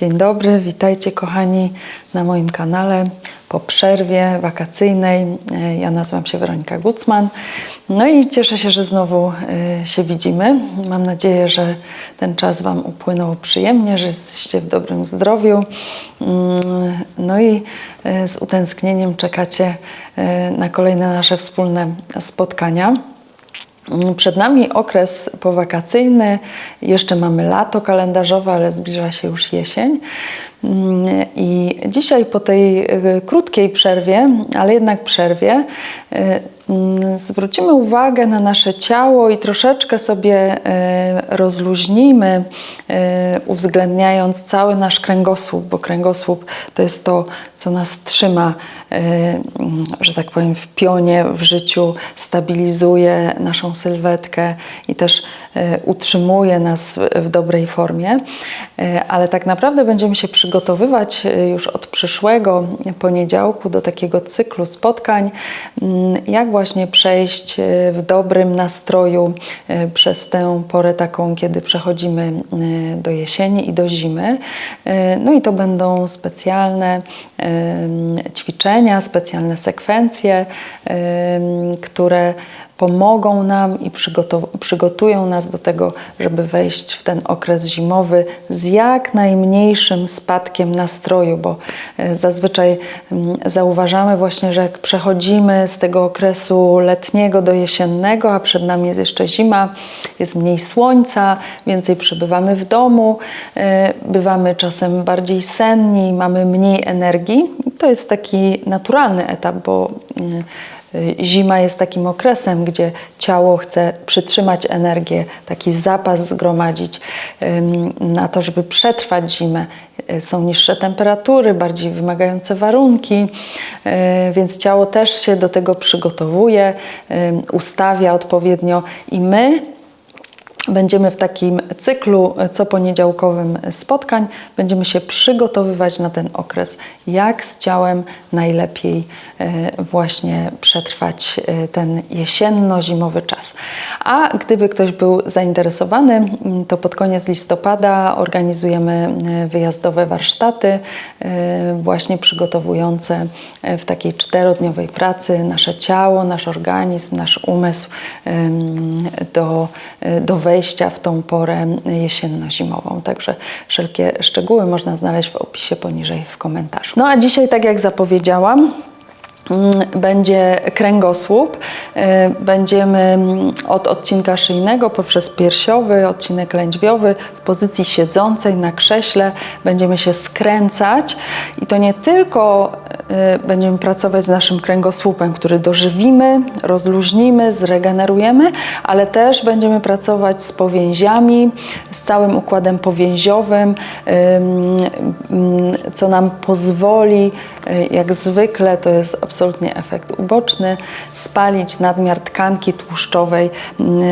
Dzień dobry, witajcie kochani na moim kanale po przerwie wakacyjnej. E, Ja nazywam się Weronika Gucman. No i cieszę się, że znowu e, się widzimy. Mam nadzieję, że ten czas Wam upłynął przyjemnie, że jesteście w dobrym zdrowiu. Mm, No i e, z utęsknieniem czekacie na kolejne nasze wspólne spotkania. Przed nami okres powakacyjny, jeszcze mamy lato kalendarzowe, ale zbliża się już jesień. I dzisiaj po tej e, krótkiej przerwie, ale jednak przerwie, mm, zwrócimy uwagę na nasze ciało i troszeczkę sobie e, rozluźnimy, e, uwzględniając cały nasz kręgosłup, bo kręgosłup to jest to, co nas trzyma, e, mm, że tak powiem, w pionie w życiu, stabilizuje naszą sylwetkę i też utrzymuje nas w- dobrej formie. Ale tak naprawdę będziemy się przygotowywać już od przyszłego poniedziałku do takiego cyklu spotkań, mm, jak właśnie przejść e, w dobrym nastroju e, przez tę porę taką, kiedy przechodzimy e, do jesieni i do zimy. No i to będą specjalne em, ćwiczenia, specjalne sekwencje, które pomogą nam i przygotują nas do tego, żeby wejść w ten okres zimowy z jak najmniejszym spadkiem nastroju, bo e, zazwyczaj zauważamy właśnie, że jak przechodzimy z tego okresu letniego do jesiennego, a przed nami jest jeszcze zima, jest mniej słońca, więcej przebywamy w domu, e, bywamy czasem bardziej senni, mamy mniej energii. To jest taki naturalny etap, bo e, Zima jest takim okresem, gdzie ciało chce przytrzymać energię, taki zapas zgromadzić na to, żeby przetrwać zimę. Y, Są niższe temperatury, bardziej wymagające warunki, y, więc ciało też się do tego przygotowuje, ustawia odpowiednio i my Będziemy w takim cyklu co poniedziałkowym spotkań, będziemy się przygotowywać na ten okres, jak z ciałem najlepiej e, właśnie przetrwać e, ten jesienno-zimowy czas. A gdyby ktoś był zainteresowany, m, to pod koniec listopada organizujemy e, wyjazdowe warsztaty, właśnie przygotowujące w takiej czterodniowej pracy nasze ciało, nasz organizm, nasz umysł do, do wejścia w tą porę jesienno-zimową. Także wszelkie szczegóły można znaleźć w opisie poniżej w komentarzu. No a dzisiaj, tak jak zapowiedziałam, będzie kręgosłup. Y, Będziemy mm, od odcinka szyjnego poprzez piersiowy, odcinek lędźwiowy w pozycji siedzącej na krześle będziemy się skręcać i to nie tylko y, będziemy pracować z naszym kręgosłupem, który dożywimy, rozluźnimy, zregenerujemy, ale też będziemy pracować z powięziami, z całym układem powięziowym, ym, ym, co nam pozwoli, y, jak zwykle, to jest absolutnie efekt uboczny, spalić nadmiar tkanki tłuszczowej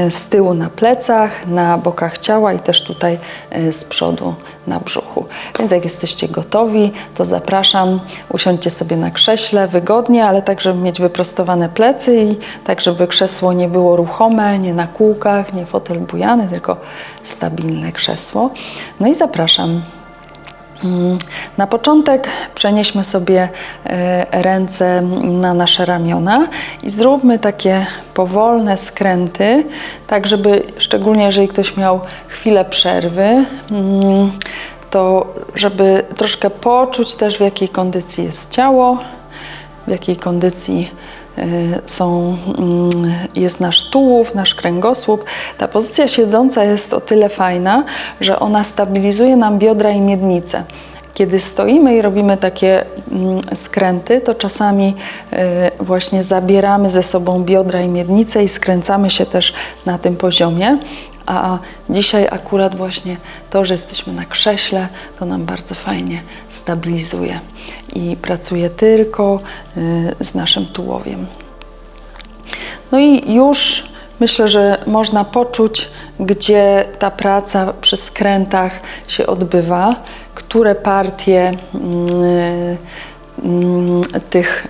y, z tyłu na plecach, na bokach ciała i też tutaj y, z przodu na brzuchu. Więc jak jesteście gotowi, to zapraszam, usiądźcie sobie na krześle wygodnie, ale tak, żeby mieć wyprostowane plecy i tak, żeby krzesło nie było ruchome, nie na kółkach, nie fotel bujany, tylko stabilne krzesło. No i zapraszam Mm, Na początek przenieśmy sobie e, ręce na nasze ramiona i zróbmy takie powolne skręty, tak żeby szczególnie jeżeli ktoś miał chwilę przerwy, mm, to żeby troszkę poczuć też w jakiej kondycji jest ciało, w jakiej kondycji są, mm, jest nasz tułów, nasz kręgosłup. Ta pozycja siedząca jest o tyle fajna, że ona stabilizuje nam biodra i miednicę. Kiedy stoimy i robimy takie mm, skręty, to czasami y, właśnie zabieramy ze sobą biodra i miednicę i skręcamy się też na tym poziomie. A dzisiaj akurat właśnie to, że jesteśmy na krześle, to nam bardzo fajnie stabilizuje i pracuje tylko y, z naszym tułowiem. No i już myślę, że można poczuć, gdzie ta praca przy skrętach się odbywa, które partie mm, mm, tych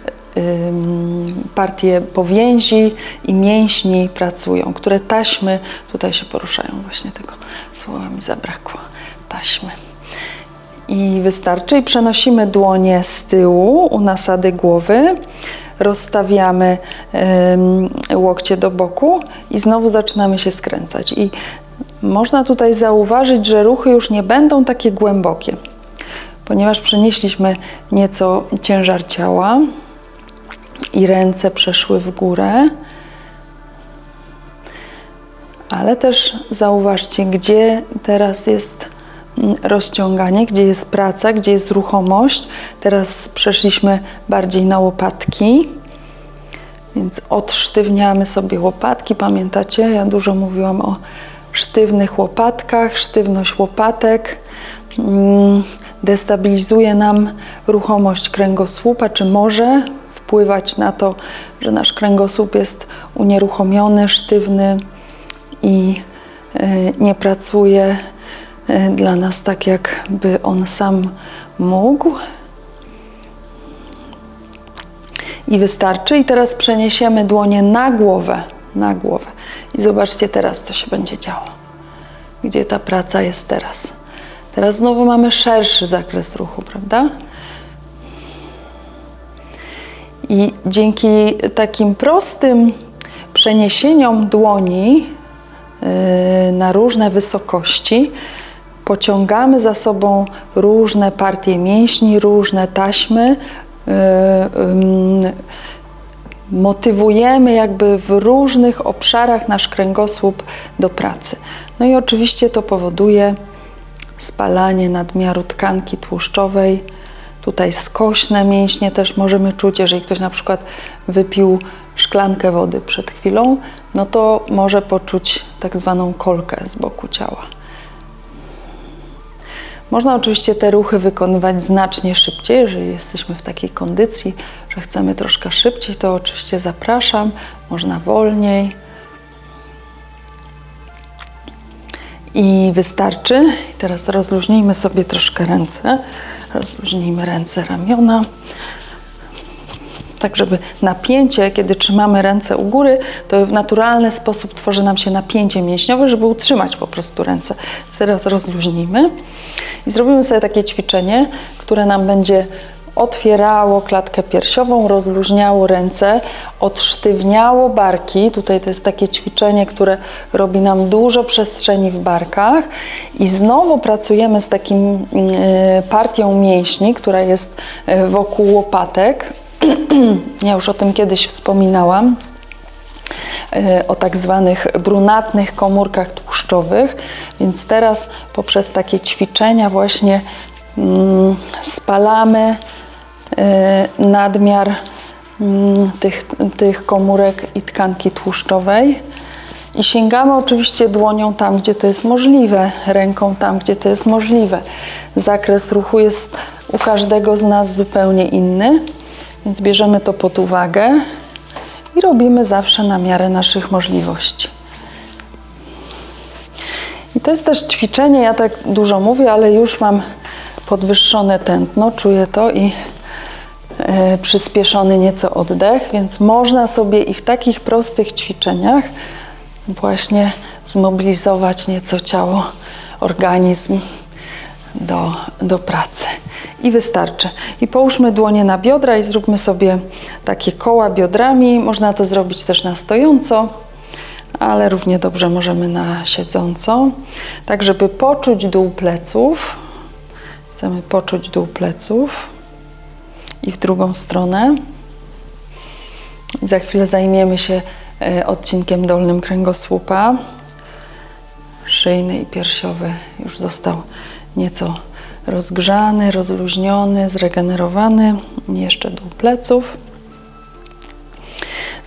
partie powięzi i mięśni pracują, które taśmy tutaj się poruszają. Właśnie tego słowa mi zabrakło. Taśmy. I wystarczy. I przenosimy dłonie z tyłu u nasady głowy. Rozstawiamy łokcie do boku i znowu zaczynamy się skręcać. I można tutaj zauważyć, że ruchy już nie będą takie głębokie, ponieważ przenieśliśmy nieco ciężar ciała i ręce przeszły w górę. Ale też zauważcie, gdzie teraz jest mm, rozciąganie, gdzie jest praca, gdzie jest ruchomość. Teraz przeszliśmy bardziej na łopatki, więc odsztywniamy sobie łopatki. Pamiętacie, ja dużo mówiłam o sztywnych łopatkach, sztywność łopatek. mm, Destabilizuje nam ruchomość kręgosłupa, czy może wpływać na to, że nasz kręgosłup jest unieruchomiony, sztywny i y, nie pracuje y, dla nas tak, jakby on sam mógł. I wystarczy. I teraz przeniesiemy dłonie na głowę, na głowę. I zobaczcie teraz, co się będzie działo. Gdzie ta praca jest teraz. Teraz znowu mamy szerszy zakres ruchu, prawda? I dzięki takim prostym przeniesieniom dłoni yy, na różne wysokości pociągamy za sobą różne partie mięśni, różne taśmy, ym, motywujemy jakby w różnych obszarach nasz kręgosłup do pracy. No i oczywiście to powoduje spalanie nadmiaru tkanki tłuszczowej. Tutaj skośne mięśnie też możemy czuć, jeżeli ktoś na przykład wypił szklankę wody przed chwilą, no to może poczuć tak zwaną kolkę z boku ciała. Można oczywiście te ruchy wykonywać znacznie szybciej, jeżeli jesteśmy w takiej kondycji, że chcemy troszkę szybciej, to oczywiście zapraszam, można wolniej. I wystarczy. Teraz rozluźnijmy sobie troszkę ręce. Rozluźnijmy ręce, ramiona. Tak, żeby napięcie, kiedy trzymamy ręce u góry, to w naturalny sposób tworzy nam się napięcie mięśniowe, żeby utrzymać po prostu ręce. Teraz rozluźnijmy i zrobimy sobie takie ćwiczenie, które nam będzie otwierało klatkę piersiową, rozluźniało ręce, odsztywniało barki. Tutaj to jest takie ćwiczenie, które robi nam dużo przestrzeni w barkach. I znowu pracujemy z takim y, partią mięśni, która jest y, wokół łopatek. Ja już o tym kiedyś wspominałam y, o tak zwanych brunatnych komórkach tłuszczowych, więc teraz poprzez takie ćwiczenia właśnie mm, spalamy nadmiar mm, tych, tych komórek i tkanki tłuszczowej. I sięgamy oczywiście dłonią tam, gdzie to jest możliwe, ręką tam, gdzie to jest możliwe. Zakres ruchu jest u każdego z nas zupełnie inny, więc bierzemy to pod uwagę i robimy zawsze na miarę naszych możliwości. I to jest też ćwiczenie, ja tak dużo mówię, ale już mam podwyższone tętno, czuję to i przyspieszony nieco oddech, więc można sobie i w takich prostych ćwiczeniach właśnie zmobilizować nieco ciało, organizm do, do pracy. I wystarczy. I połóżmy dłonie na biodra i zróbmy sobie takie koła biodrami. Można to zrobić też na stojąco, ale równie dobrze możemy na siedząco. Tak, żeby poczuć dół pleców. Chcemy poczuć dół pleców i w drugą stronę. Za chwilę zajmiemy się e, odcinkiem dolnym kręgosłupa. Szyjny i piersiowy już został nieco rozgrzany, rozluźniony, zregenerowany. Jeszcze dół pleców.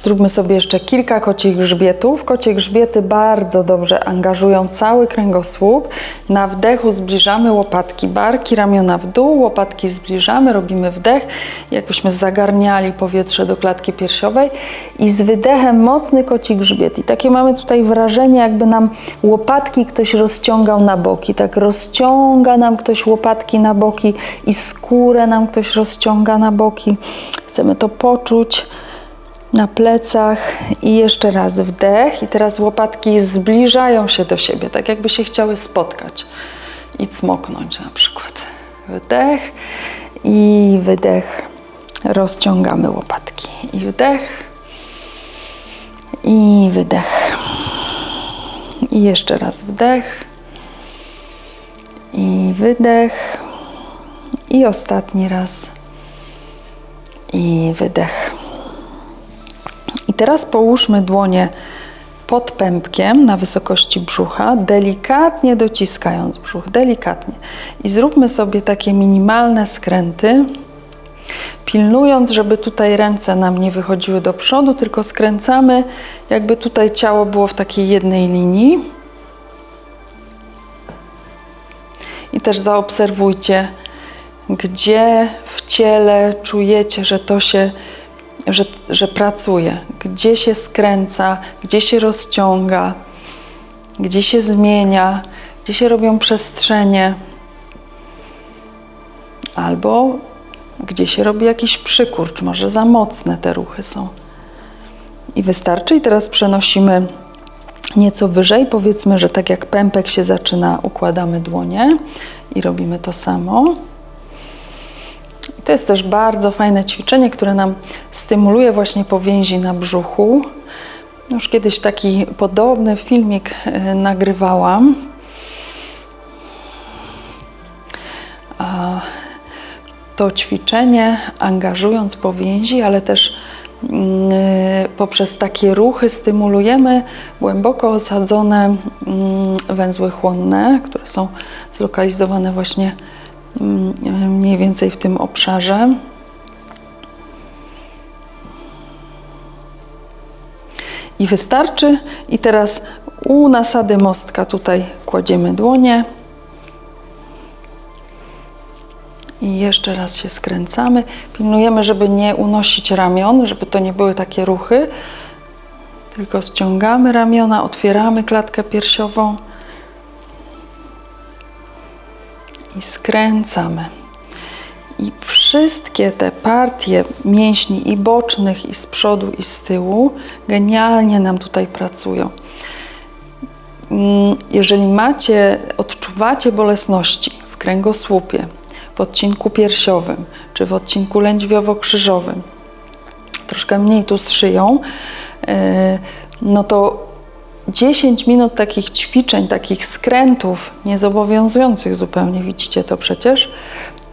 Zróbmy sobie jeszcze kilka kocich grzbietów. Kocie grzbiety bardzo dobrze angażują cały kręgosłup. Na wdechu zbliżamy łopatki, barki, ramiona w dół, łopatki zbliżamy, robimy wdech, jakbyśmy zagarniali powietrze do klatki piersiowej i z wydechem mocny koci grzbiet. I takie mamy tutaj wrażenie, jakby nam łopatki ktoś rozciągał na boki. Tak rozciąga nam ktoś łopatki na boki i skórę nam ktoś rozciąga na boki. Chcemy to poczuć na plecach i jeszcze raz wdech i teraz łopatki zbliżają się do siebie, tak jakby się chciały spotkać i cmoknąć na przykład. wdech i wydech. Rozciągamy łopatki i wdech i wydech. I jeszcze raz wdech i wydech. I ostatni raz i wydech. Teraz połóżmy dłonie pod pępkiem na wysokości brzucha, delikatnie dociskając brzuch, delikatnie. I zróbmy sobie takie minimalne skręty, pilnując, żeby tutaj ręce nam nie wychodziły do przodu, tylko skręcamy, jakby tutaj ciało było w takiej jednej linii. I też zaobserwujcie, gdzie w ciele czujecie, że to się, że, że pracuje, gdzie się skręca, gdzie się rozciąga, gdzie się zmienia, gdzie się robią przestrzenie, albo gdzie się robi jakiś przykurcz, może za mocne te ruchy są. I wystarczy. I teraz przenosimy nieco wyżej. Powiedzmy, że tak jak pępek się zaczyna, układamy dłonie i robimy to samo. To jest też bardzo fajne ćwiczenie, które nam stymuluje właśnie powięzi na brzuchu. Już kiedyś taki podobny filmik y, nagrywałam. To ćwiczenie angażując powięzi, ale też mm, y, poprzez takie ruchy stymulujemy głęboko osadzone mm, węzły chłonne, które są zlokalizowane właśnie mniej więcej w tym obszarze. I wystarczy. I teraz u nasady mostka tutaj kładziemy dłonie. I jeszcze raz się skręcamy. Pilnujemy, żeby nie unosić ramion, żeby to nie były takie ruchy. Tylko ściągamy ramiona, otwieramy klatkę piersiową i skręcamy. I wszystkie te partie mięśni i bocznych, i z przodu, i z tyłu genialnie nam tutaj pracują. Mm, Jeżeli macie, odczuwacie bolesności w kręgosłupie, w odcinku piersiowym czy w odcinku lędźwiowo-krzyżowym, troszkę mniej tu z szyją, yy, no to 10 minut takich ćwiczeń, takich skrętów, niezobowiązujących zupełnie, widzicie to przecież,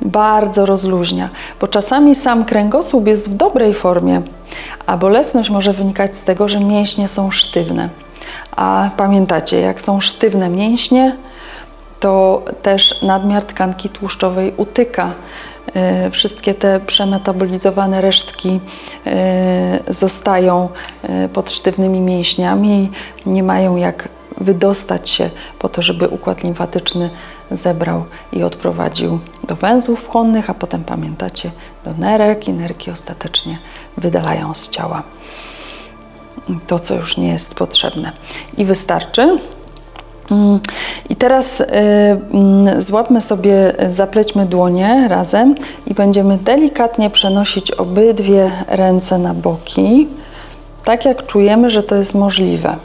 bardzo rozluźnia, bo czasami sam kręgosłup jest w dobrej formie, a bolesność może wynikać z tego, że mięśnie są sztywne. A pamiętacie, jak są sztywne mięśnie, to też nadmiar tkanki tłuszczowej utyka. Yy, Wszystkie te przemetabolizowane resztki yy, zostają yy, pod sztywnymi mięśniami i nie mają jak wydostać się po to, żeby układ limfatyczny zebrał i odprowadził do węzłów chłonnych, a potem pamiętacie do nerek i nerki ostatecznie wydalają z ciała to, co już nie jest potrzebne. I wystarczy. I teraz y, mm, złapmy sobie, zaplećmy dłonie razem i będziemy delikatnie przenosić obydwie ręce na boki, tak jak czujemy, że to jest możliwe.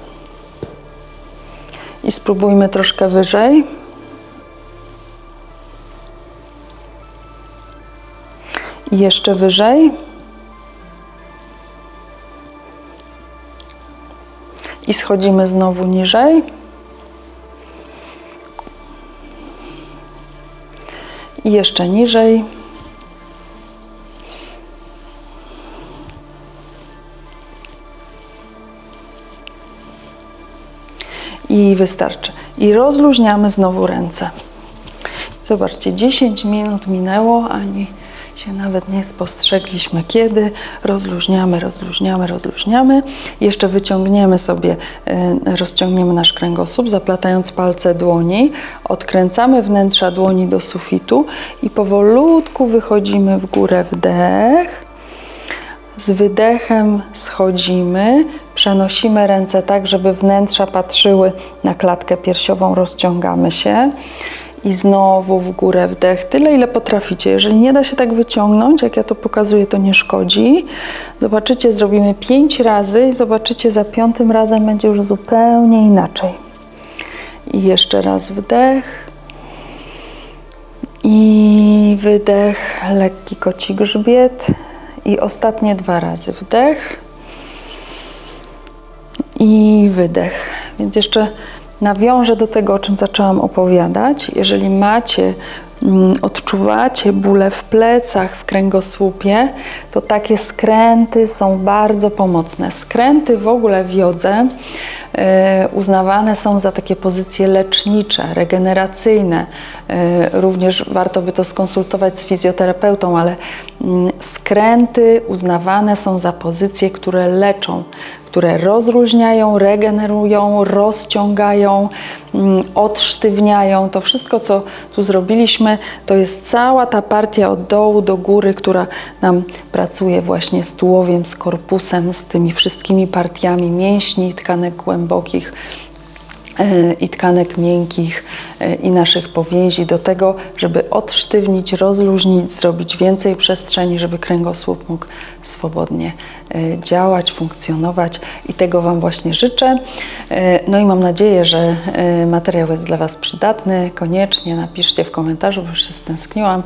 I spróbujmy troszkę wyżej. I jeszcze wyżej. I schodzimy znowu niżej. I jeszcze niżej. I wystarczy. I rozluźniamy znowu ręce. Zobaczcie, 10 minut minęło, ani się nawet nie spostrzegliśmy kiedy. Rozluźniamy, rozluźniamy, rozluźniamy. Jeszcze wyciągniemy sobie, y, rozciągniemy nasz kręgosłup, zaplatając palce dłoni. Odkręcamy wnętrza dłoni do sufitu i powolutku wychodzimy w górę wdech. Z wydechem schodzimy, przenosimy ręce tak, żeby wnętrza patrzyły na klatkę piersiową, rozciągamy się i znowu w górę wdech, tyle ile potraficie. Jeżeli nie da się tak wyciągnąć, jak ja to pokazuję, to nie szkodzi. Zobaczycie, zrobimy pięć razy i zobaczycie, za piątym razem będzie już zupełnie inaczej. I jeszcze raz wdech I wydech, lekki koci grzbiet. I ostatnie dwa razy wdech i wydech. Więc jeszcze nawiążę do tego, o czym zaczęłam opowiadać. Jeżeli macie, mm, odczuwacie bóle w plecach, w kręgosłupie, to takie skręty są bardzo pomocne. Skręty w ogóle w jodze uznawane są za takie pozycje lecznicze, regeneracyjne. E, również warto by to skonsultować z fizjoterapeutą, ale mm, skręty uznawane są za pozycje, które leczą, które rozluźniają, regenerują, rozciągają, mm, odsztywniają. To wszystko, co tu zrobiliśmy, to jest cała ta partia od dołu do góry, która nam pracuje właśnie z tułowiem, z korpusem, z tymi wszystkimi partiami mięśni, tkanek głębokich e, i tkanek miękkich e, i naszych powięzi do tego, żeby odsztywnić, rozluźnić, zrobić więcej przestrzeni, żeby kręgosłup mógł swobodnie e, działać, funkcjonować i tego Wam właśnie życzę. E, No i mam nadzieję, że e, materiał jest dla Was przydatny. Koniecznie napiszcie w komentarzu, bo już się stęskniłam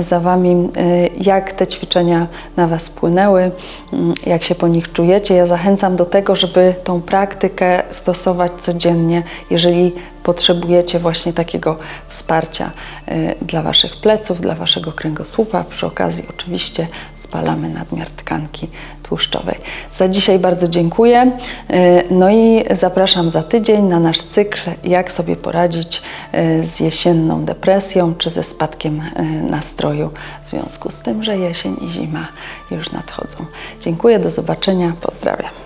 za Wami, jak te ćwiczenia na Was wpłynęły, mm, jak się po nich czujecie. Ja zachęcam do tego, żeby tą praktykę stosować codziennie, jeżeli potrzebujecie właśnie takiego wsparcia y, dla Waszych pleców, dla Waszego kręgosłupa. Przy okazji oczywiście spalamy nadmiar tkanki tłuszczowej. Za dzisiaj bardzo dziękuję. Y, No i zapraszam za tydzień na nasz cykl, jak sobie poradzić y, z jesienną depresją czy ze spadkiem nastroju w związku z tym, że jesień i zima już nadchodzą. Dziękuję, do zobaczenia, pozdrawiam.